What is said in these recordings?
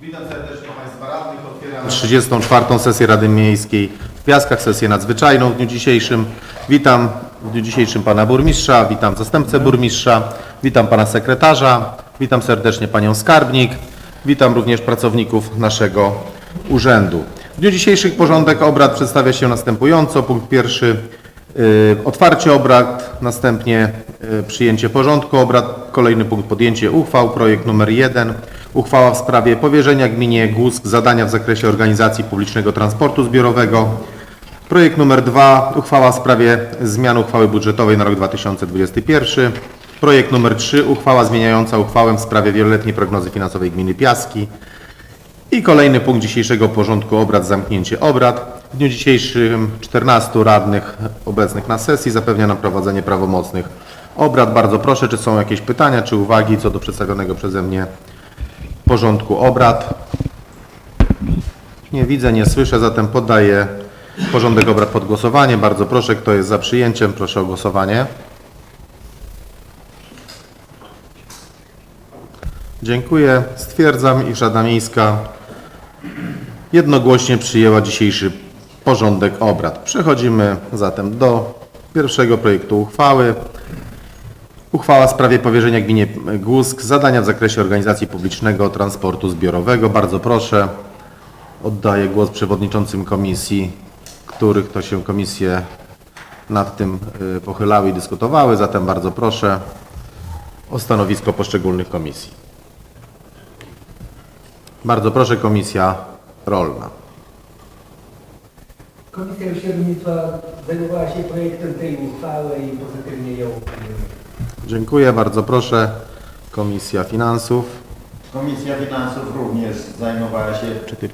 Witam serdecznie Państwa radnych. Otwieram 34. sesję Rady Miejskiej w Piaskach, sesję nadzwyczajną w dniu dzisiejszym. Witam w dniu dzisiejszym Pana Burmistrza, witam zastępcę burmistrza, witam Pana Sekretarza, witam serdecznie Panią Skarbnik, witam również pracowników naszego urzędu. W dniu dzisiejszym porządek obrad przedstawia się następująco. Punkt pierwszy y, otwarcie obrad, następnie y, przyjęcie porządku obrad, kolejny punkt podjęcie uchwał, projekt numer jeden, uchwała w sprawie powierzenia gminie Głusk zadania w zakresie organizacji publicznego transportu zbiorowego, projekt numer dwa, uchwała w sprawie zmian uchwały budżetowej na rok 2021, projekt numer trzy, uchwała zmieniająca uchwałę w sprawie wieloletniej prognozy finansowej gminy Piaski, i kolejny punkt dzisiejszego porządku obrad, zamknięcie obrad. W dniu dzisiejszym 14 radnych obecnych na sesji zapewnia nam prowadzenie prawomocnych obrad. Bardzo proszę, czy są jakieś pytania, czy uwagi co do przedstawionego przeze mnie porządku obrad? Nie widzę, nie słyszę, zatem poddaję porządek obrad pod głosowanie. Bardzo proszę, kto jest za przyjęciem, proszę o głosowanie. Dziękuję. Stwierdzam, iż Rada Miejska jednogłośnie przyjęła dzisiejszy porządek obrad. Przechodzimy zatem do pierwszego projektu uchwały. Uchwała w sprawie powierzenia gminie Głusk zadania w zakresie organizacji publicznego transportu zbiorowego. Bardzo proszę, oddaję głos przewodniczącym komisji, których to się komisje nad tym y, pochylały i dyskutowały. Zatem bardzo proszę o stanowisko poszczególnych komisji. Bardzo proszę, komisja rolna. Komisja Uśrednictwa zajmowała się projektem tej uchwały i pozytywnie ją. Dziękuję, bardzo proszę. Komisja Finansów. Komisja Finansów również zajmowała się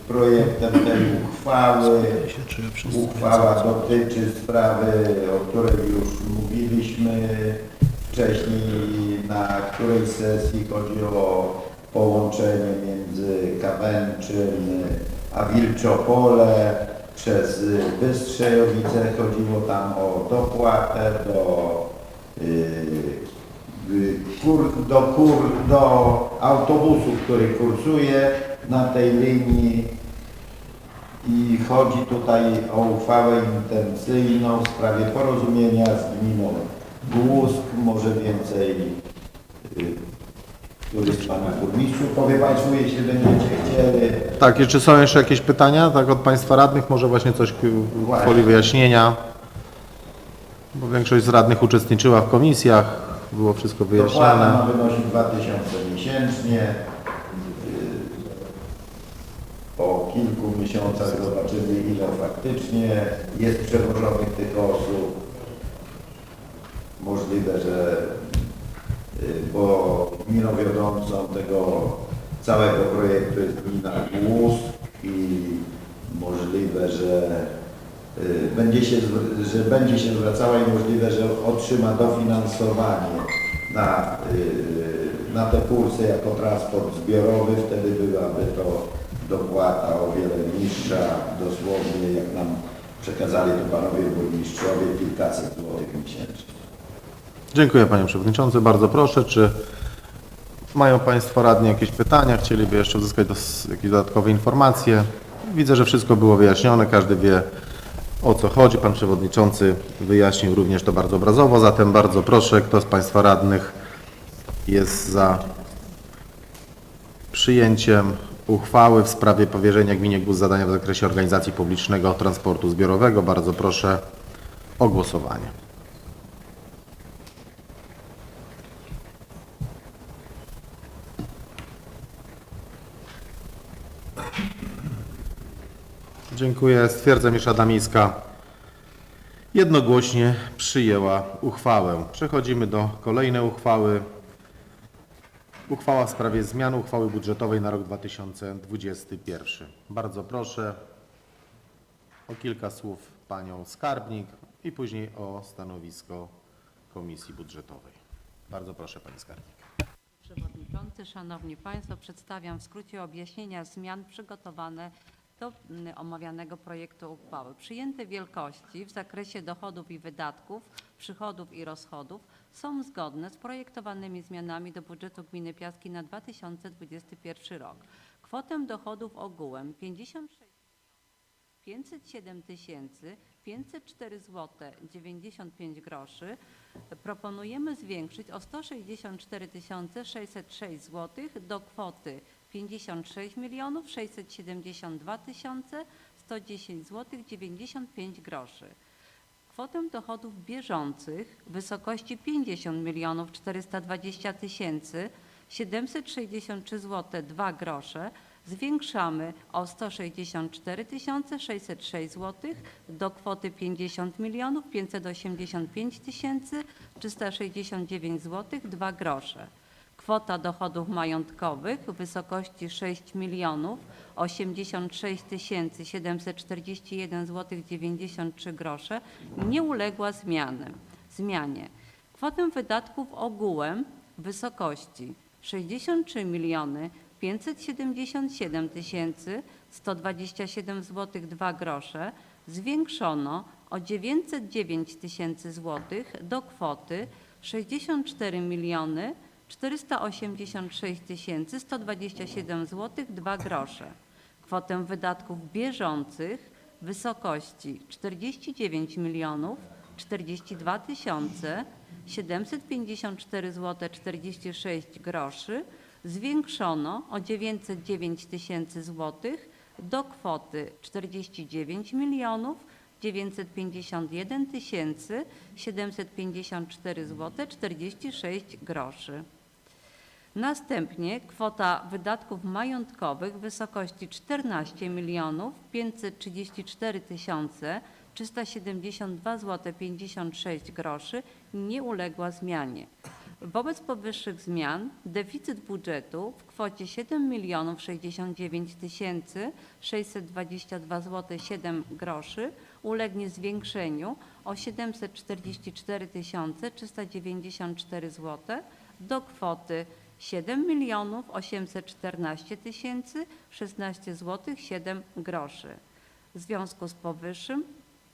projektem tej uchwały. Uchwała dotyczy sprawy, o której już mówiliśmy wcześniej, na której sesji chodzi o połączenie między Kawęczyn a Wilczopole przez Bystrzejowice. Chodziło tam o dopłatę do kur, do, kur, do autobusu, który kursuje na tej linii i chodzi tutaj o uchwałę intencyjną w sprawie porozumienia z gminą Głusk, może więcej y, któryś z Pana Burmistrzu powie Państwu, jeśli będziecie chcieli. Tak, i czy są jeszcze jakieś pytania tak od Państwa radnych? Może właśnie coś w woli wyjaśnienia? Bo większość z radnych uczestniczyła w komisjach, było wszystko wyjaśnione. ma wynosić 2000 miesięcznie. Y, Po kilku miesiącach zobaczymy ile faktycznie jest przewożonych tych osób. Możliwe, że y, bo gminą wiodącą tego całego projektu jest gmina Głos i możliwe, że będzie się, że będzie się zwracała i możliwe, że otrzyma dofinansowanie na, y, na te kursy jako transport zbiorowy, wtedy byłaby to dopłata o wiele niższa, dosłownie jak nam przekazali to panowie burmistrzowie, kilkaset złotych miesięcznie. Dziękuję Panie Przewodniczący. Bardzo proszę, czy mają Państwo radni jakieś pytania? Chcieliby jeszcze uzyskać jakieś dodatkowe informacje? Widzę, że wszystko było wyjaśnione, każdy wie o co chodzi. Pan Przewodniczący wyjaśnił również to bardzo obrazowo, zatem bardzo proszę, kto z Państwa radnych jest za przyjęciem uchwały w sprawie powierzenia gminie GUS zadania w zakresie organizacji publicznego transportu zbiorowego. Bardzo proszę o głosowanie. Dziękuję. Stwierdzam, iż Rada Miejska jednogłośnie przyjęła uchwałę. Przechodzimy do kolejnej uchwały. Uchwała w sprawie zmiany uchwały budżetowej na rok 2021. Bardzo proszę o kilka słów Panią Skarbnik i później o stanowisko Komisji Budżetowej. Bardzo proszę Pani Skarbnik. Przewodniczący, Szanowni Państwo, przedstawiam w skrócie objaśnienia zmian przygotowane do mm, omawianego projektu uchwały. Przyjęte wielkości w zakresie dochodów i wydatków, przychodów i rozchodów są zgodne z projektowanymi zmianami do budżetu gminy Piaski na 2021 rok. Kwotę dochodów ogółem 56 507 tysięcy 504 zł 95 groszy proponujemy zwiększyć o 164 606 zł do kwoty 56 milionów 672 tysiące 110 zł 95 groszy. Kwotę dochodów bieżących w wysokości 50 milionów 420 tysięcy 763 zł 2 grosze zwiększamy o 164 606 zł do kwoty 50 milionów 585 tysięcy 369 zł 2 grosze. Kwota dochodów majątkowych w wysokości 6 milionów 86 tysięcy 741 zł 93 grosze nie uległa zmiany, zmianie. Kwotę wydatków ogółem w wysokości 63 miliony 577 tysięcy 127 zł 2 grosze zwiększono o 909 tysięcy złotych do kwoty 64 miliony 486 tysięcy 127 zł 2 grosze. Kwotę wydatków bieżących w wysokości 49 milionów 42 tysiące 754 zł 46 groszy zwiększono o 909 tysięcy złotych do kwoty 49 milionów 951 tysięcy 754 zł 46 groszy. Następnie kwota wydatków majątkowych w wysokości 14 milionów 534 tysiące 372 zł 56 groszy nie uległa zmianie. Wobec powyższych zmian deficyt budżetu w kwocie 7 milionów 69 tysięcy 622 zł 7 groszy ulegnie zwiększeniu o 744 tysiące 394 zł do kwoty 7 milionów 814 tysięcy 16 zł 7 groszy. W związku z powyższym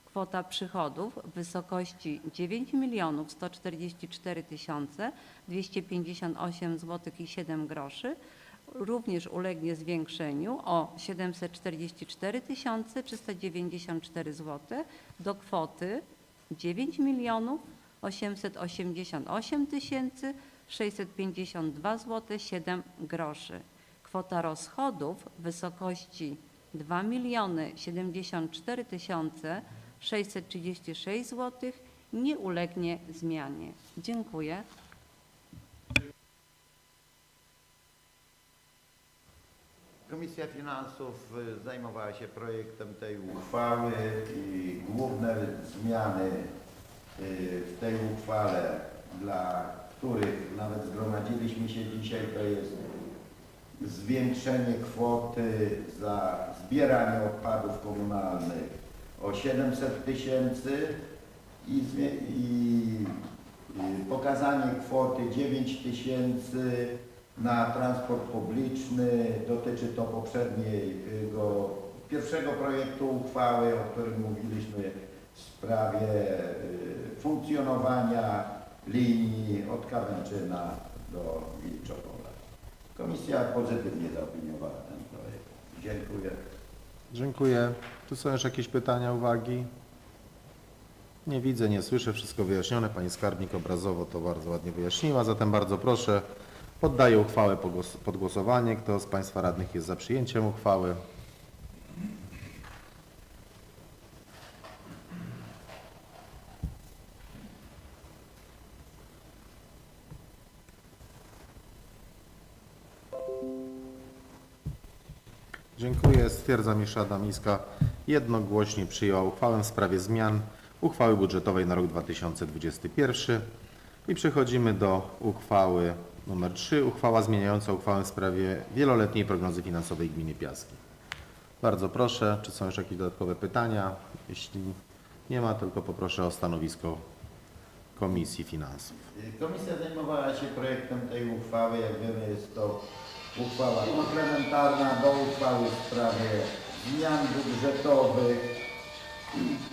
kwota przychodów w wysokości 9 milionów 144 tysiące 258 zł i 7 groszy również ulegnie zwiększeniu o 744 tysiące 394 zł do kwoty 9 milionów 888 tysięcy 652 zł 7 groszy. Kwota rozchodów w wysokości 2 miliony 74 tysiące 636 zł nie ulegnie zmianie. Dziękuję. Komisja Finansów y, zajmowała się projektem tej uchwały i główne zmiany y, w tej uchwale, dla których nawet zgromadziliśmy się dzisiaj, to jest zwiększenie kwoty za zbieranie odpadów komunalnych o 700 tysięcy i, i, i pokazanie kwoty 9 tysięcy na transport publiczny. Dotyczy to poprzedniego, pierwszego projektu uchwały, o którym mówiliśmy w sprawie y, funkcjonowania linii od Kawęczyna do Wilczopola. Komisja pozytywnie zaopiniowała ten projekt. Dziękuję. Dziękuję. Tu są jeszcze jakieś pytania, uwagi? Nie widzę, nie słyszę, wszystko wyjaśnione. Pani skarbnik obrazowo to bardzo ładnie wyjaśniła, zatem bardzo proszę, poddaję uchwałę pod głosowanie. Kto z Państwa radnych jest za przyjęciem uchwały? Dziękuję. Stwierdzam, iż Rada Miejska jednogłośnie przyjęła uchwałę w sprawie zmian uchwały budżetowej na rok 2021. I przechodzimy do uchwały numer 3. Uchwała zmieniająca uchwałę w sprawie wieloletniej prognozy finansowej gminy Piaski. Bardzo proszę, czy są jeszcze jakieś dodatkowe pytania? Jeśli nie ma, tylko poproszę o stanowisko Komisji Finansów. Komisja zajmowała się projektem tej uchwały. Jak wiemy, jest to uchwała komplementarna do uchwały w sprawie zmian budżetowych.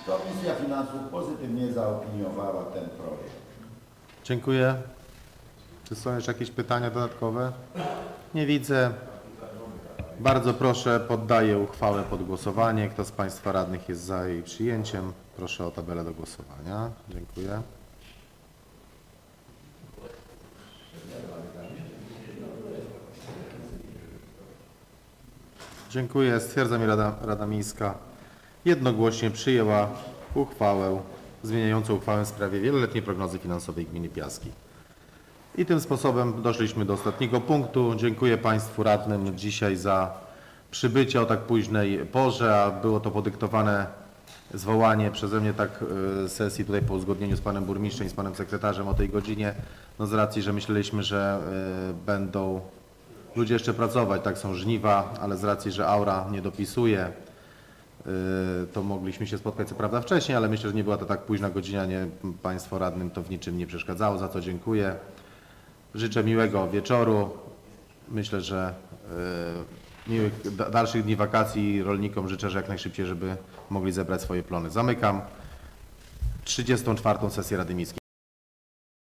Komisja Finansów pozytywnie zaopiniowała ten projekt. Dziękuję. Czy są jeszcze jakieś pytania dodatkowe? Nie widzę. Bardzo proszę, poddaję uchwałę pod głosowanie. Kto z Państwa radnych jest za jej przyjęciem? Proszę o tabelę do głosowania. Dziękuję. Dziękuję. Stwierdzam, że Rada, Rada Miejska jednogłośnie przyjęła uchwałę zmieniającą uchwałę w sprawie wieloletniej prognozy finansowej gminy Piaski. I tym sposobem doszliśmy do ostatniego punktu. Dziękuję Państwu radnym dzisiaj za przybycie o tak późnej porze, a było to podyktowane zwołanie przeze mnie tak e, sesji tutaj po uzgodnieniu z panem burmistrzem i z panem sekretarzem o tej godzinie, no z racji, że myśleliśmy, że e, będą ludzie jeszcze pracować, tak są żniwa, ale z racji, że aura nie dopisuje, y, to mogliśmy się spotkać co prawda wcześniej, ale myślę, że nie była to tak późna godzina, nie, Państwo radnym to w niczym nie przeszkadzało, za co dziękuję. Życzę miłego wieczoru. Myślę, że y, miłych da- dalszych dni wakacji rolnikom życzę, że jak najszybciej, żeby mogli zebrać swoje plony. Zamykam 34. sesję Rady Miejskiej.